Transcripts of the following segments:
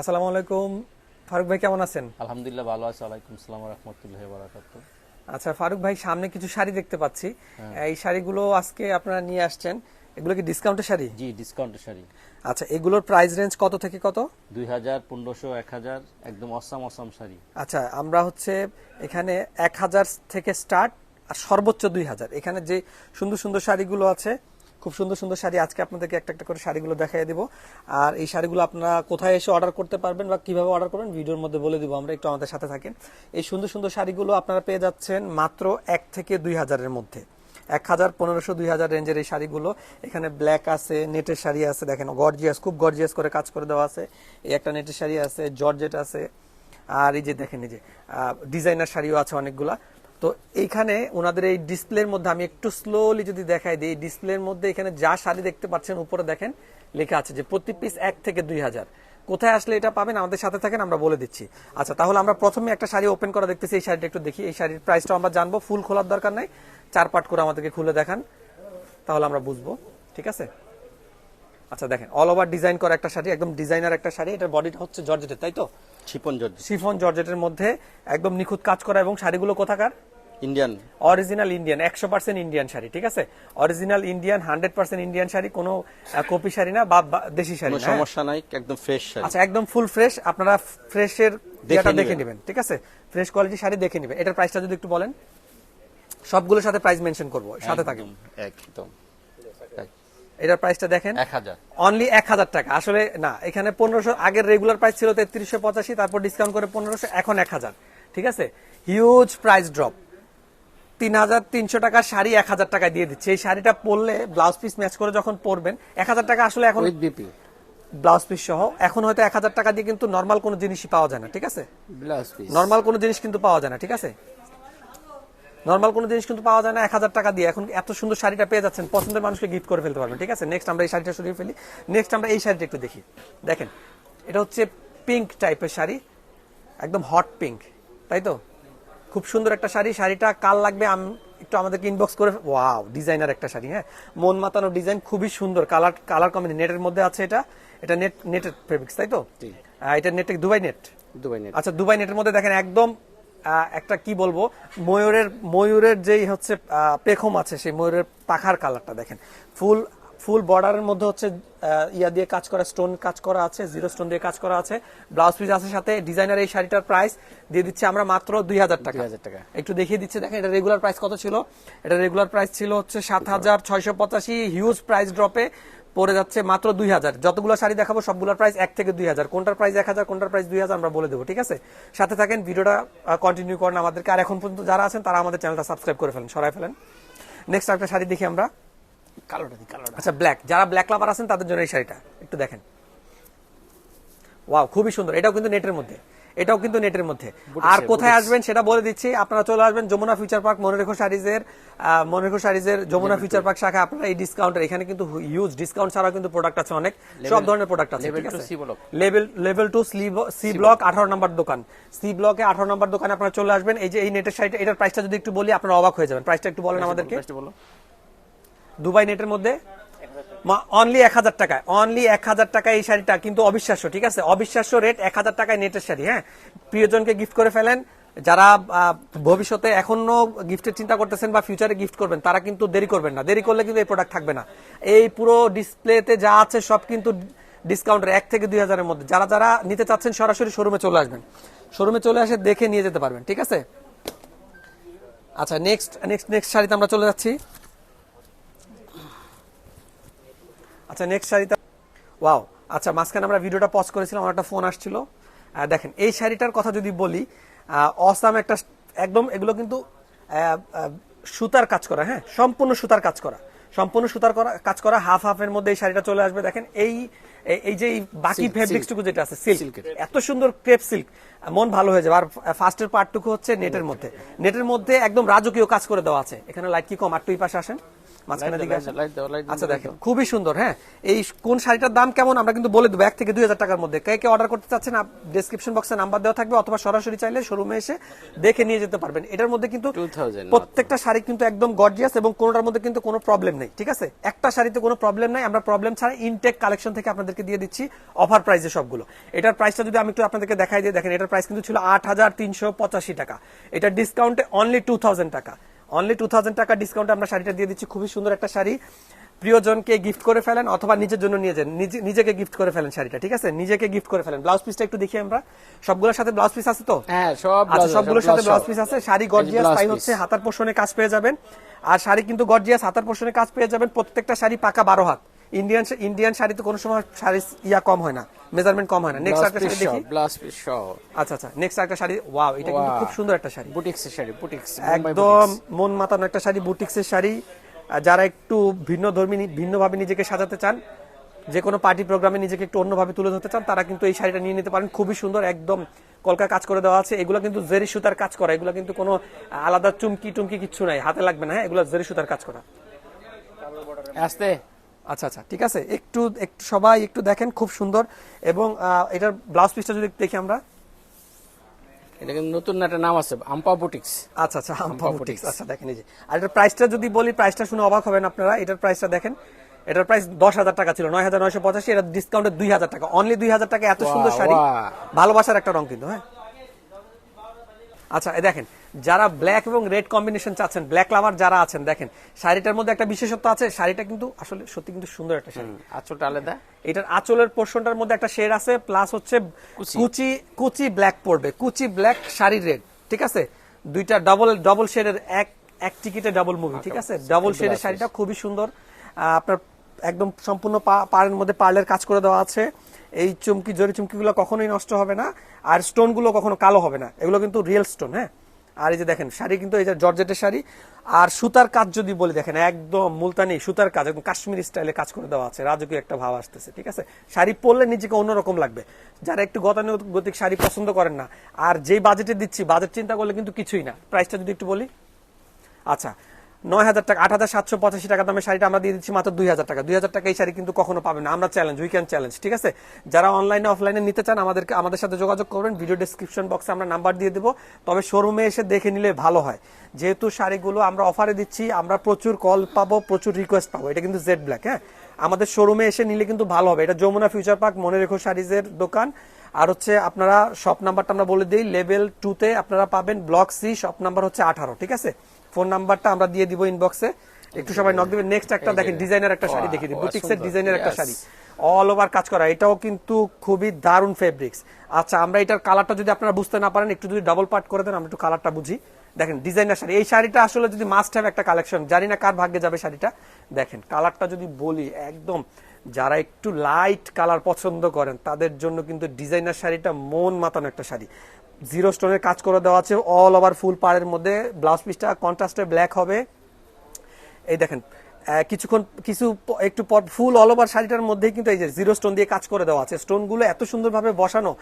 আসসালামু আলাইকুম। ফারুক ভাই কেমন আছেন? আলহামদুলিল্লাহ ভালো আছে। ওয়ালাইকুম সালাম রহমতুল্লাহ বারাকাত আচ্ছা ফারুক ভাই সামনে কিছু শাড়ি দেখতে পাচ্ছি। এই শাড়িগুলো আজকে আপনারা নিয়ে আসছেন। এগুলো কি ডিসকাউন্টের শাড়ি? জি ডিসকাউন্ট শাড়ি। আচ্ছা এগুলোর প্রাইস রেঞ্জ কত থেকে কত? দুই হাজার পনেরোশো এক হাজার একদম অসাম অসাম শাড়ি। আচ্ছা আমরা হচ্ছে এখানে এক হাজার থেকে স্টার্ট আর সর্বোচ্চ দুই হাজার। এখানে যে সুন্দর সুন্দর শাড়িগুলো আছে খুব সুন্দর সুন্দর শাড়ি আজকে আপনাদেরকে একটা একটা করে শাড়িগুলো দেখাই দিব। আর এই শাড়িগুলো আপনারা কোথায় এসে অর্ডার করতে পারবেন বা কীভাবে অর্ডার করবেন ভিডিওর মধ্যে বলে দিব, আমরা একটু আমাদের সাথে থাকেন। এই সুন্দর সুন্দর শাড়িগুলো আপনারা পেয়ে যাচ্ছেন মাত্র এক থেকে দুই হাজারের মধ্যে। এক হাজার পনেরোশো দুই হাজার রেঞ্জের এই শাড়িগুলো। এখানে ব্ল্যাক আছে, নেটের শাড়ি আছে, দেখেন গর্জিয়াস খুব গর্জিয়াস করে কাজ করে দেওয়া আছে। এই একটা নেটের শাড়ি আছে, জর্জেট আছে। আর এই যে দেখেন, এই যে ডিজাইনার শাড়িও আছে অনেকগুলা। তো এইখানে ওনাদের এই ডিসপ্লের মধ্যে আমি একটু স্লোলি যদি দেখাই দিই ডিসপ্লের মধ্যে এখানে যা শাড়ি দেখতে পাচ্ছেন উপরে দেখেন লেখা আছে যে প্রতি পিস এক থেকে দুই হাজার। কোথায় আসলে এটা পাবেন আমাদের সাথে থাকেন আমরা বলে দিচ্ছি। আচ্ছা তাহলে আমরা প্রথমে একটা শাড়ি ওপেন করা দেখতেছি এই শাড়িটা একটু দেখি। এই শাড়ির প্রাইসটা আমরা জানব ফুল খোলার দরকার নাই। চার পাট করে আমাদেরকে খুলে দেখান। তাহলে আমরা বুঝব ঠিক আছে? আচ্ছা দেখেন অল ওভার ডিজাইন করা একটা শাড়ি একদম ডিজাইনার একটা শাড়ি। এটার বডিটা হচ্ছে জর্জেটের তাই তো? ছিপন জর্জ শিফন জর্জেটের মধ্যে একদম নিখুঁত কাজ করা এবং শাড়িগুলো কোথাকার? ইন্ডিয়ান অরিজিনাল ইন্ডিয়ান একশো পার্সেন্ট ইন্ডিয়ান শাড়ি ঠিক আছে? Original Indian hundred percent Indian sari কোনো কপি শাড়ি না বা দেশি শাড়ি হ্যাঁ? সমস্যা নাই একদম ফ্রেশ আচ্ছা একদম ফুল ফ্রেশ আপনারা ফ্রেশের দেখে নেবেন। ঠিক আছে? ফ্রেশ কোয়ালিটি শাড়ি দেখে নেবেন। এটার প্রাইসটা যদি একটু বলেন। সবগুলোর সাথে প্রাইস মেনশন করব সাথে থাকেন। একদম, একদম এক- এটার প্রাইসটা দেখেন। এক হাজার। অনলি এক হাজার টাকা। আসলে না এখানে পনেরোশো আগের রেগুলার প্রাইস ছিল তেত্রিশশো পঁচাশি তারপর ডিসকাউন্ট করে পনেরোশো এখন এক হাজার ঠিক আছে? হিউজ প্রাইস ড্রপ তিন হাজার তিনশো টাকার শাড়ি এক হাজার টাকা দিয়ে দিচ্ছে। এই শাড়িটা পরলে ব্লাউজ পিস ম্যাচ করে যখন পরবেন এক হাজার টাকা আসলে এখন বিপি ব্লাউজ পিস সহ এখন হয়তো এক হাজার টাকা দিয়ে কিন্তু নর্মাল কোনো জিনিসই পাওয়া যায় না ঠিক আছে? ব্লাউজ পিস নর্মাল কোনো জিনিস কিন্তু পাওয়া যায় না ঠিক আছে? নর্মাল কোনো জিনিস কিন্তু পাওয়া যায় না এক হাজার টাকা দিয়ে। এখন এত সুন্দর শাড়িটা পেয়ে যাচ্ছেন পছন্দের মানুষকে গিফট করে ফেলতে পারবেন ঠিক আছে? নেক্সট আমরা এই শাড়িটা সরিয়ে ফেলি। নেক্সট আমরা এই শাড়িটা একটু দেখি। দেখেন এটা হচ্ছে পিঙ্ক টাইপের শাড়ি একদম হট পিঙ্ক তাই তো? খুব সুন্দর একটা শাড়ি। শাড়িটা কাল লাগবে আম একটু আমাদেরকে ইনবক্স করে ওয়াও ডিজাইনার একটা শাড়ি হ্যাঁ? মন মাতানো ডিজাইন খুবই সুন্দর। কালার কালার কম্বিনেশন নেটের মধ্যে আছে এটা। এটা নেট নেটের ফেব্রিক্স তাই তো? এটা net Dubai net Dubai net আচ্ছা দুবাই নেটের মধ্যে দেখেন একদম একটা কি বলব ময়ূরের ময়ূরের যেই হচ্ছে পেখম আছে সেই ময়ূরের পাখার কালারটা দেখেন। ফুল ফুল বর্ডারের মধ্যে হচ্ছে ইয়া দিয়ে কাজ করা স্টোন কাজ করা আছে জিরো স্টোন দিয়ে কাজ করা আছে। ব্লাউজ পিস আছে সাথে ডিজাইনার এই শাড়িটার প্রাইস দিয়ে দিচ্ছে আমরা মাত্র দুই হাজার টাকা। 2000 টাকা। একটু দেখিয়ে দিচ্ছে দেখেন এটা রেগুলার প্রাইস কত ছিল? এটা রেগুলার প্রাইস ছিল হচ্ছে সাত হাজার ছয়শো পঁচাশি হিউজ প্রাইস ড্রপে পড়ে যাচ্ছে মাত্র দুই হাজার। যতগুলো শাড়ি দেখাবো সবগুলোর প্রাইস এক থেকে দুই হাজার। কোনটার প্রাইস এক হাজার কোনটার প্রাইস দুই হাজার আমরা বলে দেবো ঠিক আছে? সাথে থাকেন ভিডিওটা কন্টিনিউ করেন আমাদেরকে। আর এখন পর্যন্ত যারা আছেন তারা আমাদের চ্যানেলটা সাবস্ক্রাইব করে ফেলেন সরাই ফেলেন। নেক্সট একটা শাড়ি দেখি আমরা। কালোটা দি কালোটা আচ্ছা ব্ল্যাক যারা ব্ল্যাক লাভার আছেন তাদের জন্য এই শাড়িটা। একটু দেখেন। ওয়াও খুবই সুন্দর। এটাও কিন্তু নেটের মধ্যে। এটাও কিন্তু নেটের মধ্যে। আর কোথায় আসবেন সেটা বলে দিচ্ছি। আপনারা চলে আসবেন যমুনা ফিউচার পার্ক মনোরেখো শাড়িজের আহ, মনোরেখো শাড়িজের যমুনা ফিউচার পার্ক শাখা। আপনারা এই ডিসকাউন্টের এখানে কিন্তু হিউজ ডিসকাউন্ট ছাড়াও কিন্তু প্রোডাক্ট আছে অনেক। সব ধরনের প্রোডাক্ট আছে লেভেল টু সি ব্লক আঠারো নম্বর দোকান। সি ব্লকে আঠারো নম্বর দোকানে আপনারা চলে আসবেন। এই যে এই নেটের শাড়িটা এটার প্রাইসটা যদি একটু বলি আপনারা অবাক হয়ে যাবেন। প্রাইসটা একটু বলেন আমাদেরকে। বলো। দুবাই নেটের মধ্যে? অনলি এক হাজার টাকায়। অনলি এক হাজার টাকায় এই শাড়িটা, কিন্তু অবিশ্বাস্য, ঠিক আছে? অবিশ্বাস্য রেট এক হাজার টাকায় নেটের শাড়ি হ্যাঁ? প্রিয়জনকে গিফট করে ফেলেন। যারা ভবিষ্যতে এখনও গিফটের চিন্তা করতেছেন বা ফিউচারে গিফট করবেন, তারা কিন্তু দেরি করবেন না। দেরি করলে কিন্তু এই প্রোডাক্ট থাকবে না। এই পুরো ডিসপ্লেতে যা আছে সব কিন্তু ডিসকাউন্টের এক থেকে দুই হাজারের মধ্যে। যারা যারা নিতে চাচ্ছেন, সরাসরি শোরুমে চলে আসবেন। শোরুমে চলে আসে দেখে নিয়ে যেতে পারবেন, ঠিক আছে? আচ্ছা নেক্সট নেক্সট নেক্সট শাড়িতে আমরা চলে যাচ্ছি। আচ্ছা নেক্সট শাড়িটা ওয়াও আচ্ছা মাঝখানে আমরা ভিডিওটা পজ করেছিলাম আমার একটা ফোন আসছিল। দেখেন এই শাড়িটার কথা যদি বলি অসাম একটা একদম এগুলো কিন্তু সুতার কাজ করা হ্যাঁ সম্পূর্ণ সুতার কাজ করা। সম্পূর্ণ সুতার করা কাজ করা হাফ হাফের মধ্যে এই শাড়িটা চলে আসবে। দেখেন এই এই- যে বাকি ফেব্রিক্সটুকু যেটা আছে সিল্ক এত সুন্দর ক্রেপ সিল্ক মন ভালো হয়ে যাবে। আর ফার্স্টের পার্টটুকু হচ্ছে নেটের মধ্যে। নেটের মধ্যে একদম রাজকীয় কাজ করে দেওয়া আছে। এখানে লাইট কি কম? আর তুই পাশে আসেন। মাঝখানে দিকে আচ্ছা দেখেন খুবই সুন্দর হ্যাঁ? এই কোন শাড়িটার দাম কেমন আমরা কিন্তু বলে দেবো এক থেকে দুই হাজার টাকার মধ্যে। কে কে অর্ডার করতে চাচ্ছেন ডিসক্রিপশন বক্সে নাম্বার দেওয়া থাকবে অথবা সরাসরি চাইলে শোরুমে এসে দেখে নিয়ে যেতে পারবেন। এটার মধ্যে কিন্তু প্রত্যেকটা শাড়ি কিন্তু একদম গর্জিয়াস এবং কোনোটার মধ্যে কিন্তু কোনো প্রবলেম নেই ঠিক আছে? একটা শাড়িতে কোনো প্রবলেম নাই আমরা প্রবলেম ছাড়া ইনটেক কালেকশন থেকে আপনাদেরকে দিয়ে দিচ্ছি অফার প্রাইসে সবগুলো। এটার প্রাইসটা যদি আমি একটু আপনাদেরকে দেখাই দিয়ে দেখেন এটার প্রাইস কিন্তু ছিল আট হাজার তিনশো পঁচাশি টাকা। এটা ডিসকাউন্টে অনলি টু থাউজেন্ড টাকা। অনলি টু থাউজেন্ড টাকা ডিসকাউন্টে আমরা শাড়িটা দিয়ে দিচ্ছি। খুবই সুন্দর একটা শাড়ি। প্রিয়জনকে গিফট করে ফেলেন অথবা নিজের জন্য নিয়ে যান। নিজে- নিজেকে গিফট করে ফেলেন শাড়িটা ঠিক আছে? নিজেকে গিফট করে ফেলেন। ব্লাউজ পিসটা একটু দেখি আমরা। সবগুলোর সাথে ব্লাউজ পিস আছে তো? হ্যাঁ সব আচ্ছা সবগুলোর সাথে ব্লাউজ পিস আছে। শাড়ি গর্জিয়াস তাই হচ্ছে হাতার পোষণে কাজ পেয়ে যাবেন। আর শাড়ি কিন্তু গর্জিয়াস হাতার পোষণে কাজ পেয়ে যাবেন প্রত্যেকটা শাড়ি পাকা বারো হাত। ইন্ডিয়ান ইন্ডিয়ান শাড়িতে কোনো সময় শাড়ি ইয়া কম হয় না মেজারমেন্ট কম হয় না। নেক্সট একটা শাড়ি দেখি। blouse piece সহ। আচ্ছা আচ্ছা নেক্সট একটা শাড়ি ওয়াও এটা কিন্তু খুব সুন্দর একটা শাড়ি। এর শাড়ি, Mumbai একদম মন মাতানো একটা শাড়ি বুটিক্সের শাড়ি। যারা একটু ভিন্ন ধর্মী ভিন্নভাবে নিজেকে সাজাতে চান যে কোনো পার্টি প্রোগ্রামে নিজেকে একটু অন্যভাবে তুলে ধরতে চান তারা কিন্তু এই শাড়িটা নিয়ে নিতে পারেন। খুবই সুন্দর একদম কলকা কাজ করে দেওয়া আছে। এগুলো কিন্তু জেরি সুতার কাজ করা এগুলো কিন্তু কোনো আলাদা চুমকি টুমকি কিছু নাই হাতে লাগবে না হ্যাঁ? এগুলো জেরি সুতার কাজ করা। আস্তে। আচ্ছা আচ্ছা ঠিক আছে। একটু একটু সবাই একটু দেখেন খুব সুন্দর। এবং এটার ব্লাউজ পিসটা যদি দেখি আমরা। এটা কিন্তু নতুন একটা নাম আছে আম্পা বুটিক্স। আচ্ছা আচ্ছা আম্পা বুটিক্স। আচ্ছা দেখেন এই যে। আর এটার প্রাইসটা যদি বলি প্রাইসটা শুনে অবাক হবেন আপনারা। এটার প্রাইসটা দেখেন। এটার প্রাইস দশ হাজার টাকা ছিল নয় হাজার নয়শো পঁচাশি এটা ডিসকাউন্টে দুই হাজার টাকা। অনলি দুই হাজার টাকা এত সুন্দর শাড়ি। ভালোবাসার একটা রং কিন্তু হ্যাঁ? আচ্ছা এই দেখেন যারা ব্ল্যাক এবং রেড কম্বিনেশন চাচ্ছেন ব্ল্যাক লাভার যারা আছেন দেখেন শাড়িটার মধ্যে একটা বিশেষত্ব আছে শাড়িটা কিন্তু আসলে সত্যি কিন্তু সুন্দর একটা শাড়ি। আঁচলটা আলাদা। এটার আঁচলের পোর্শনটার মধ্যে একটা শেড আছে প্লাস হচ্ছে কুচি। কুচি ব্ল্যাক পড়বে কুচি ব্ল্যাক শাড়ি রেড ঠিক আছে? দুইটা ডাবল ডাবল শেডের এক এক টিকিটে ডাবল মুভি ঠিক আছে? ডাবল শেডের শাড়িটা খুবই সুন্দর। আপনার একদম সম্পূর্ণ পাড়ের মধ্যে পার্লের কাজ করে দেওয়া আছে। এই চুমকি জরি চুমকিগুলো কখনোই নষ্ট হবে না। আর স্টোনগুলো কখনো কালো হবে না। এগুলো কিন্তু রিয়েল স্টোন হ্যাঁ? আর এই যে দেখেন, শাড়ি কিন্তু এই যে জর্জেটের শাড়ি। আর সুতার কাজ যদি বলি, দেখেন, একদম মুলতানি সুতার কাজ, একদম কাশ্মীর স্টাইলে কাজ করে দেওয়া আছে, রাজকীয় একটা ভাব আসতেছে, ঠিক আছে? শাড়ি পরলে নিজেকে অন্যরকম লাগবে। যারা একটু গতানুগতিক শাড়ি পছন্দ করেন না, আর যেই বাজেটে দিচ্ছি বাজেট চিন্তা করলে কিন্তু কিছুই না। প্রাইসটা যদি একটু বলি। আচ্ছা নয় হাজার টাকা, আট হাজার সাতশো পঁচাশি টাকা দামের শাড়িটা আমরা দিয়ে দিচ্ছি মাত্র দুই হাজার টাকা। দুই হাজার টাকা এই শাড়ি কিন্তু কখনো পাবেন না। আমরা চ্যালেঞ্জ উইকেন্ড চ্যালেঞ্জ ঠিক আছে? যারা অনলাইনে অফলাইনে নিতে চান, আমাদেরকে, আমাদের সাথে যোগাযোগ করবেন। ভিডিও ডিসক্রিপশন বক্সে আমরা নাম্বার দিয়ে দেবো। তবে শোরুমে এসে দেখে নিলে ভালো হয়। যেহেতু শাড়িগুলো আমরা অফারে দিচ্ছি, আমরা প্রচুর কল পাবো, প্রচুর রিকোয়েস্ট পাবো। এটা কিন্তু জেড ব্ল্যাক হ্যাঁ? আমাদের শোরুমে এসে নিলে কিন্তু ভালো হবে। এটা যমুনা ফিউচার পার্ক মনে রেখো শাড়িজের দোকান। আর হচ্ছে আপনারা শপ নাম্বারটা আমরা বলে দিই লেভেল টুতে আপনারা পাবেন ব্লক সি শপ নাম্বার হচ্ছে আঠারো, ঠিক আছে? ফোন নাম্বারটা আমরা দিয়ে দিব ইনবক্সে একটু সবাই নক দিবেন। নেক্সট একটা দেখেন ডিজাইনার একটা শাড়ি দেখিয়ে দিই। বুটিক্সের ডিজাইনের একটা শাড়ি। অল ওভার কাজ করা। এটাও কিন্তু খুবই দারুণ ফেব্রিক্স আচ্ছা আমরা এটার কালারটা যদি আপনারা বুঝতে না পারেন একটু যদি ডাবল পার্ট করে দেন আমরা একটু কালারটা বুঝি। দেখেন ডিজাইনার শাড়ি। এই শাড়িটা আসলে যদি মাস্ট হ্যাভ একটা কালেকশন জানি না কার ভাগ্যে যাবে শাড়িটা। দেখেন কালারটা যদি বলি একদম যারা একটু লাইট কালার পছন্দ করেন তাদের জন্য কিন্তু ডিজাইনার শাড়িটা মন মাতানো একটা শাড়ি। জিরো স্টোনের কাজ করে দেওয়া আছে অল ওভার ফুল পাড়ের মধ্যে। ব্লাউজ পিসটা কন্ট্রাস্টে ব্ল্যাক হবে। এই দেখেন কিছুক্ষণ কিছু একটু পর ফুল অল ওভার শাড়িটার মধ্যেই কিন্তু এই যে জিরো স্টোন দিয়ে কাজ করে দেওয়া আছে। স্টোনগুলো এত সুন্দরভাবে বসানো।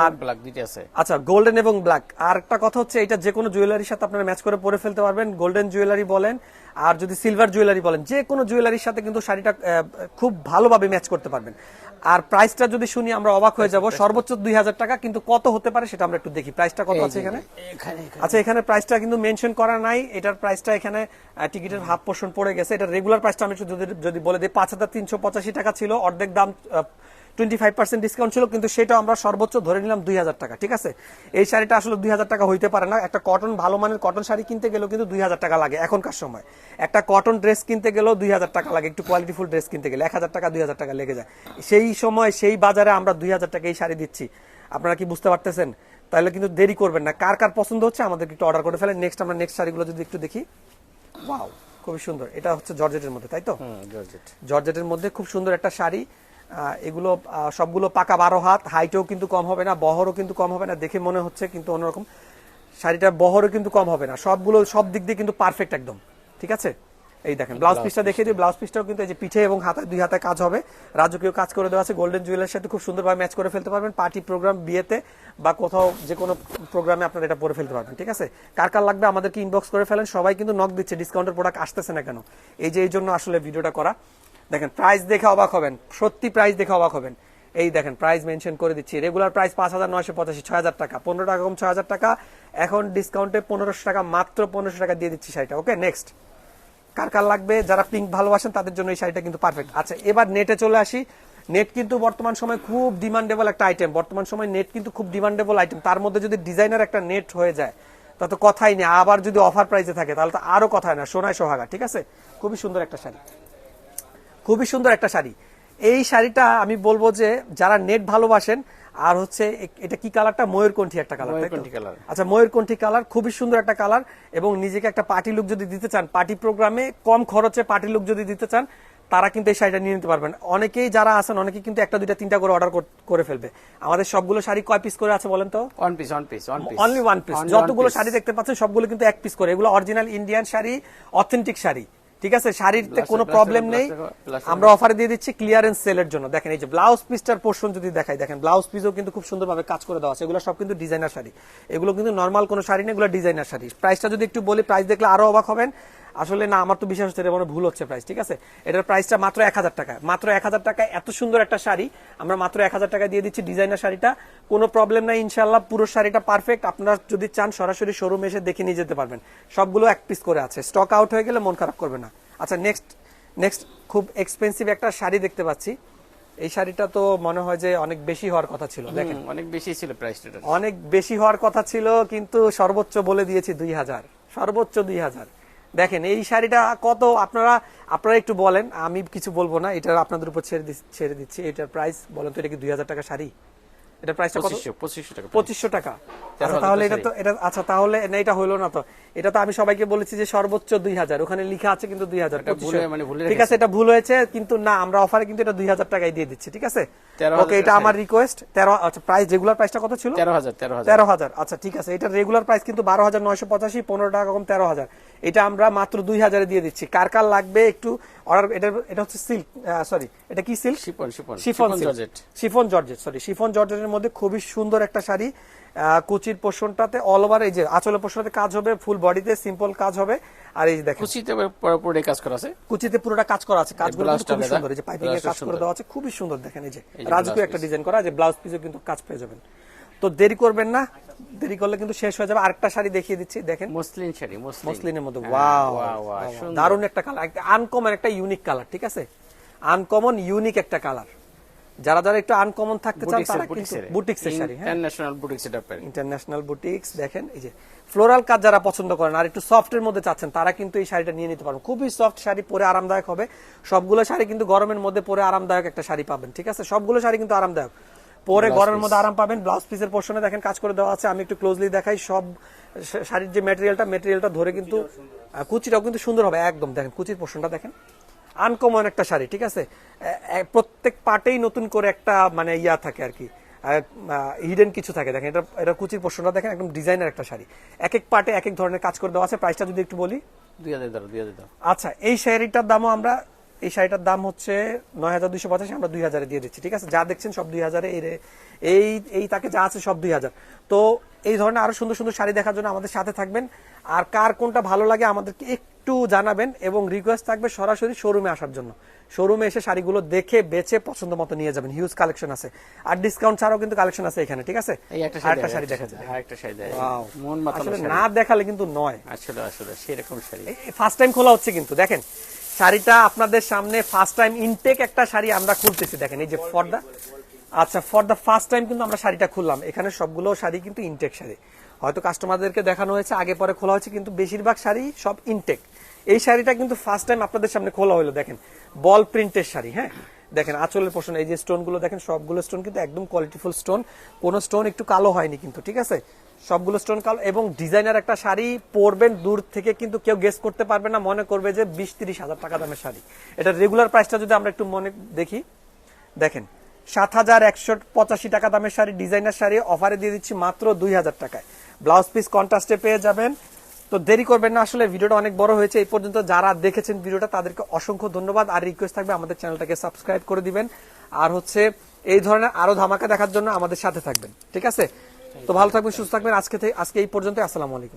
আর ব্ল্যাক দুইটা আছে। আচ্ছা গোল্ডেন এবং ব্ল্যাক আর একটা কথা হচ্ছে এটা যে কোনো জুয়েলারির সাথে আপনারা ম্যাচ করে পরে ফেলতে পারবেন। গোল্ডেন জুয়েলারি বলেন আর যদি সিলভার জুয়েলারি বলেন যে কোনো জুয়েলারির সাথে কিন্তু শাড়িটা খুব ভালোভাবে ম্যাচ করতে পারবেন। আর প্রাইসটা যদি শুনি আমরা অবাক হয়ে যাব। সর্বোচ্চ দুই হাজার টাকা কিন্তু কত হতে পারে সেটা আমরা একটু দেখি। প্রাইসটা কত আছে এখানে। আচ্ছা এখানে প্রাইসটা কিন্তু মেনশন করা নাই। এটার প্রাইসটা এখানে টিকিটের হাফ পোর্শন পড়ে গেছে। এটা রেগুলার প্রাইসটা আমি একটু যদি যদি বলে দিই পাঁচ হাজার তিনশো পঁচাশি টাকা ছিল। অর্ধেক দাম টোয়েন্টি ফাইভ পার্সেন্ট ডিসকাউন্ট ছিল কিন্তু সেটা আমরা সর্বোচ্চ ধরে নিলাম দুই হাজার টাকা ঠিক আছে? এই শাড়িটা আসলে দুই হাজার টাকা হইতে পারে না। একটা কটন ভালো মানের কটন শাড়ি কিনতে গেলেও কিন্তু দুই হাজার টাকা লাগে এখনকার সময়। একটা কটন ড্রেস কিনতে গেলেও দুই হাজার টাকা লাগে একটু কোয়ালিটিফুল ড্রেস কিনতে গেলে এক হাজার টাকা দুই হাজার টাকা লেগে যায়। সেই সময় সেই বাজারে আমরা দুই হাজার টাকা এই শাড়ি দিচ্ছি। আপনারা কি বুঝতে পারতেছেন? তাহলে কিন্তু দেরি করবেন না। কার কার পছন্দ হচ্ছে আমাদেরকে একটু অর্ডার করে ফেলেন। নেক্সট আমরা নেক্সট শাড়িগুলো যদি একটু দেখি। ওয়াও খুবই সুন্দর। এটা হচ্ছে জর্জেটের মধ্যে তাই তো? জর্জেট জর্জেটের মধ্যে খুব সুন্দর একটা শাড়ি। এগুলো সবগুলো পাকা বারো হাত হাইটেও কিন্তু কম হবে না বহরও কিন্তু কম হবে না দেখে মনে হচ্ছে কিন্তু অন্যরকম। শাড়িটার বহরও কিন্তু কম হবে না সবগুলো সব দিক দিয়ে কিন্তু পারফেক্ট একদম ঠিক আছে? এই দেখেন ব্লাউজ পিসটা দেখিয়ে দিই ব্লাউজ পিসটাও কিন্তু এই যে পিঠে এবং হাতায় দুই হাতে কাজ হবে। রাজকীয় কাজ করে দেওয়া আছে গোল্ডেন জুয়েলের সাথে খুব সুন্দরভাবে ম্যাচ করে ফেলতে পারবেন। পার্টি প্রোগ্রাম বিয়েতে বা কোথাও যে কোনো প্রোগ্রামে আপনারা এটা পরে ফেলতে পারবেন ঠিক আছে? কার কার লাগবে আমাদেরকে ইনবক্স করে ফেলেন সবাই কিন্তু নক দিচ্ছে ডিসকাউন্টের প্রোডাক্ট আসতেছে না কেন? এই যে এই জন্য আসলে ভিডিওটা করা। দেখেন প্রাইস দেখে অবাক হবেন। সত্যি প্রাইস দেখে অবাক হবেন। এই দেখেন প্রাইস মেনশন করে দিচ্ছি। রেগুলার প্রাইস পাঁচ হাজার নয়শো পঁচাশি, ছয় হাজার টাকা। পনেরো টাকা কম ছয় হাজার টাকা। এখন ডিসকাউন্টে পনেরোশো টাকা, মাত্র পনেরোশো টাকা দিয়ে দিচ্ছি শাড়িটা। ওকে নেক্সট কার কার লাগবে? যারা পিঙ্ক ভালোবাসেন, তাদের জন্য এই শাড়িটা কিন্তু পারফেক্ট আচ্ছা এবার নেটে চলে আসি। নেট কিন্তু বর্তমান সময় খুব ডিমান্ডেবল একটা আইটেম বর্তমান সময় নেট কিন্তু খুব ডিমান্ডেবল আইটেম তার মধ্যে যদি ডিজাইনার একটা নেট হয়ে যায় তা তো কথাই নেই। আবার যদি অফার প্রাইসে থাকে, তাহলে তো আরও কথা না। সোনায় সোহাগা, ঠিক আছে? খুবই সুন্দর একটা শাড়ি। খুবই সুন্দর একটা শাড়ি। এই শাড়িটা আমি বলব যে যারা নেট ভালোবাসেন আর হচ্ছে এটা কি কালারটা ময়ূরকণ্ঠী একটা কালার। আচ্ছা ময়ূরকণ্ঠী কালার খুবই সুন্দর একটা কালার এবং নিজেকে একটা পার্টি লুক যদি দিতে চান পার্টি প্রোগ্রামে কম খরচে পার্টি লুক যদি দিতে চান তারা কিন্তু এই শাড়িটা নিয়ে নিতে পারবেন। অনেকেই যারা আছেন অনেকেই কিন্তু একটা দুইটা তিনটা করে অর্ডার করে ফেলবে। আমাদের সবগুলো শাড়ি কয় পিস করে আছে বলেন তো? One piece one piece one piece only one piece যতগুলো শাড়ি দেখতে পাচ্ছেন সবগুলো কিন্তু এক পিস করে। এগুলো original Indian sari authentic sari. ঠিক আছে? শাড়িতে কোনো প্রবলেম নেই। আমরা অফারে দিয়ে দিচ্ছি ক্লিয়ারেন্স সেলের জন্য। দেখেন এই যে ব্লাউজ পিসটার পোর্শন যদি দেখাই দেখেন ব্লাউজ পিসও কিন্তু খুব সুন্দরভাবে কাজ করে দেওয়া আছে। এগুলো সব কিন্তু ডিজাইনার শাড়ি। এগুলো কিন্তু নর্মাল কোনো শাড়ি নেই এগুলো ডিজাইনার শাড়ি। প্রাইসটা যদি একটু বলি প্রাইস দেখলে আরও অবাক হবেন। আসলে না আমার তো বিশ্বাস হচ্ছে এটা মনে ভুল হচ্ছে প্রাইস ঠিক আছে? এটার প্রাইসটা মাত্র এক হাজার টাকা। মাত্র এক হাজার টাকায় এত সুন্দর একটা শাড়ি আমরা মাত্র এক হাজার টাকা দিয়ে দিচ্ছি ডিজাইনার শাড়িটা। কোনো প্রবলেম নাই ইনশাল্লাহ পুরো শাড়িটা পারফেক্ট আপনারা যদি চান সরাসরি শোরুম এসে দেখে নিয়ে যেতে পারবেন। সবগুলো এক পিস করে আছে। স্টক আউট হয়ে গেলে মন খারাপ করবে না। আচ্ছা নেক্সট নেক্সট খুব এক্সপেন্সিভ একটা শাড়ি দেখতে পাচ্ছি। এই শাড়িটা তো মনে হয় যে অনেক বেশি হওয়ার কথা ছিল দেখেন। অনেক বেশি ছিল প্রাইসটা অনেক বেশি হওয়ার কথা ছিল কিন্তু সর্বোচ্চ বলে দিয়েছি দুই হাজার। সর্বোচ্চ দুই হাজার। দেখেন এই শাড়িটা কত আপনারা আপনারা একটু বলেন আমি কিছু বলব না এটা আপনাদের উপর ছেড়ে দিচ্ছি- ছেড়ে দিচ্ছি এটার প্রাইস বলেন তো এটা কি দুই হাজার টাকা শাড়ি? এটার প্রাইসটা কত? পঁচিশশো টাকা আচ্ছা তাহলে এটা তো এটা আচ্ছা তাহলে না এটা হইল না তো। এটা তো আমি সবাইকে বলেছি যে সর্বোচ্চ দুই হাজার ওখানে লেখা আছে কিন্তু দুই হাজার এটা মানে ঠিক আছে এটা ভুল হয়েছে কিন্তু না আমরা অফারে কিন্তু এটা দুই হাজার টাকায় দিয়ে দিচ্ছি ঠিক আছে? ওকে এটা আমার রিকোয়েস্ট তেরো আচ্ছা প্রাইস রেগুলার প্রাইসটা কত ছিল? তেরো হাজার তেরো হাজার। তেরো হাজার আচ্ছা ঠিক আছে এটা রেগুলার প্রাইস কিন্তু বারো হাজার নয়শো পঁচাশি পনেরো টাকা কম তেরো হাজার। এটা আমরা মাত্র দুই হাজারে দিয়ে দিচ্ছি। কার কার লাগবে একটু অর্ডার এটা এটা হচ্ছে সিল্ক সরি এটা কি silk chiffon chiffon chiffon georgette. Chiffon georgette sorry chiffon জর্জেটের মধ্যে খুবই সুন্দর একটা শাড়ি কুচির পোর্শনটাতে অল ওভার এই যে আঁচলের পোর্শনটাতে কাজ হবে ফুল বডিতে সিম্পল কাজ হবে। আর এই দেখেন পুরোপুরি কাজ করা আছে? কুচিতে পুরোটা কাজ করা আছে কাজগুলো বেদা, সুন্দর এই যে পাইপিং এর কাজ করে দেওয়া আছে খুবই সুন্দর দেখেন এই যে রাজকীয় একটা ডিজাইন করা যে ব্লাউজ পিসও কিন্তু কাজ পেয়ে যাবেন। তো দেরি করবেন না দেরি করলে কিন্তু শেষ হয়ে যাবে। আরেকটা শাড়ি দেখিয়ে দিচ্ছি দেখেন। Muslin sari muslin. মসলিনের মধ্যে হ্যাঁ, ওয়াও। দারুণ একটা কালার আনকমন একটা ইউনিক কালার ঠিক আছে? আনকমন ইউনিক একটা কালার যারা যারা একটু আনকমন থাকতে চান তারা কিন্তু বুটিক্সের শাড়ি হ্যাঁ। ইন্টারন্যাশনাল বুটিক্স এটা পেন ইন্টারন্যাশনাল বুটিক্স দেখেন এই যে ফ্লোরাল কাজ যারা পছন্দ করেন আর একটু সফটের মধ্যে চাচ্ছেন তারা কিন্তু এই শাড়িটা নিয়ে নিতে পারেন খুবই সফট শাড়ি পরে আরামদায়ক হবে। সবগুলো শাড়ি কিন্তু গরমের মধ্যে পরে আরামদায়ক একটা শাড়ি পাবেন ঠিক আছে? সবগুলো শাড়ি কিন্তু আরামদায়ক। পরে গরমের মধ্যে আরাম পাবেন। ব্লাউজ পিসের পোর্শনে দেখেন কাজ করে দেওয়া আছে। আমি একটু ক্লোজলি দেখাই। সব শাড়ির যে ম্যাটেরিয়ালটা ম্যাটেরিয়ালটা ধরে কিন্তু কুচিটাও কিন্তু সুন্দর হবে। একদম দেখেন কুচির পোর্শনটা দেখেন। আনকমন একটা শাড়ি ঠিক আছে? প্রত্যেক পার্টেই নতুন করে একটা মানে ইয়া থাকে আর কি। হিডেন কিছু থাকে। দেখেন এটা এটা কুচির পোর্শনটা দেখেন একদম ডিজাইনার একটা শাড়ি। এক এক পার্টে এক এক ধরনের কাজ করে দেওয়া আছে। প্রাইসটা যদি একটু বলি। দুই হাজার আচ্ছা এই শাড়িটার দামও আমরা এই শাড়িটার দাম হচ্ছে নয় হাজার দুইশো পঁচাশি আমরা দুই হাজারে দিয়ে দিচ্ছি ঠিক আছে? যা দেখছেন সব দুই হাজারে এই এই তাকে যা আছে সব দুই হাজার। তো এই ধরনের আরও সুন্দর সুন্দর শাড়ি দেখার জন্য আমাদের সাথে থাকবেন। আর কার কোনটা ভালো লাগে আমাদেরকে একটু জানাবেন এবং রিকোয়েস্ট থাকবে সরাসরি শোরুমে আসার জন্য। শোরুমে এসে শাড়িগুলো দেখে বেছে পছন্দ মতো নিয়ে যাবেন। হিউজ কালেকশন আছে। আর ডিসকাউন্ট ছাড়াও কিন্তু কালেকশন আছে এখানে ঠিক আছে? একটা শাড়ি দেখা যায় হ্যাঁ একটা শাড়ি মন মাতানো আসলে না দেখালে কিন্তু নয়। আসলে আসলে সেরকম শাড়ি। ফার্স্ট টাইম খোলা হচ্ছে কিন্তু দেখেন? শাড়িটা আপনাদের সামনে ফার্স্ট টাইম ইনটেক একটা শাড়ি আমরা খুলতেছি দেখেন এই যে ফর দা আচ্ছা ফর দা ফার্স্ট টাইম কিন্তু আমরা শাড়িটা খুললাম। এখানে সবগুলো শাড়ি কিন্তু ইনটেক শাড়ি। হয়তো কাস্টমারদেরকে দেখানো হয়েছে আগে পরে খোলা হয়েছে কিন্তু বেশিরভাগ শাড়ি সব ইনটেক এই শাড়িটা কিন্তু ফার্স্ট টাইম আপনাদের সামনে খোলা হলো দেখেন। বল প্রিন্টের শাড়ি হ্যাঁ? দেখেন আঁচলের পোষণ এই যে স্টোনগুলো দেখেন সবগুলো স্টোন কিন্তু একদম কোয়ালিটিফুল স্টোন কোনো স্টোন একটু কালো হয়নি কিন্তু ঠিক আছে? সবগুলো স্টোন কালো এবং ডিজাইনার একটা শাড়ি পরবেন দূর থেকে কিন্তু কেউ গেস করতে পারবে না, মনে করবে যে বিশ তিরিশ হাজার টাকা দামের শাড়ি। এটা রেগুলার প্রাইসটা যদি আমরা একটু মনে দেখি, দেখেন, সাত হাজার একশো পঁচাশি টাকা দামের শাড়ি ডিজাইনার শাড়ি অফারে দিয়ে দিচ্ছি মাত্র দুই হাজার টাকায়। ব্লাউজ পিস কন্ট্রাস্টে পেয়ে যাবেন। তো দেরি করবেন না, আসলে ভিডিওটা অনেক বড় হয়েছে, এই পর্যন্ত যারা দেখেছেন ভিডিওটা তাদেরকে অসংখ্য ধন্যবাদ। আর রিকোয়েস্ট থাকবে, আমাদের চ্যানেলটাকে সাবস্ক্রাইব করে দিবেন। আর হচ্ছে, এই ধরনের আরও ধামাকা দেখার জন্য আমাদের সাথে থাকবেন, ঠিক আছে? তো ভালো থাকবেন সুস্থ থাকবেন। আজকে থেকে আজকে এই পর্যন্ত আসসালামু আলাইকুম।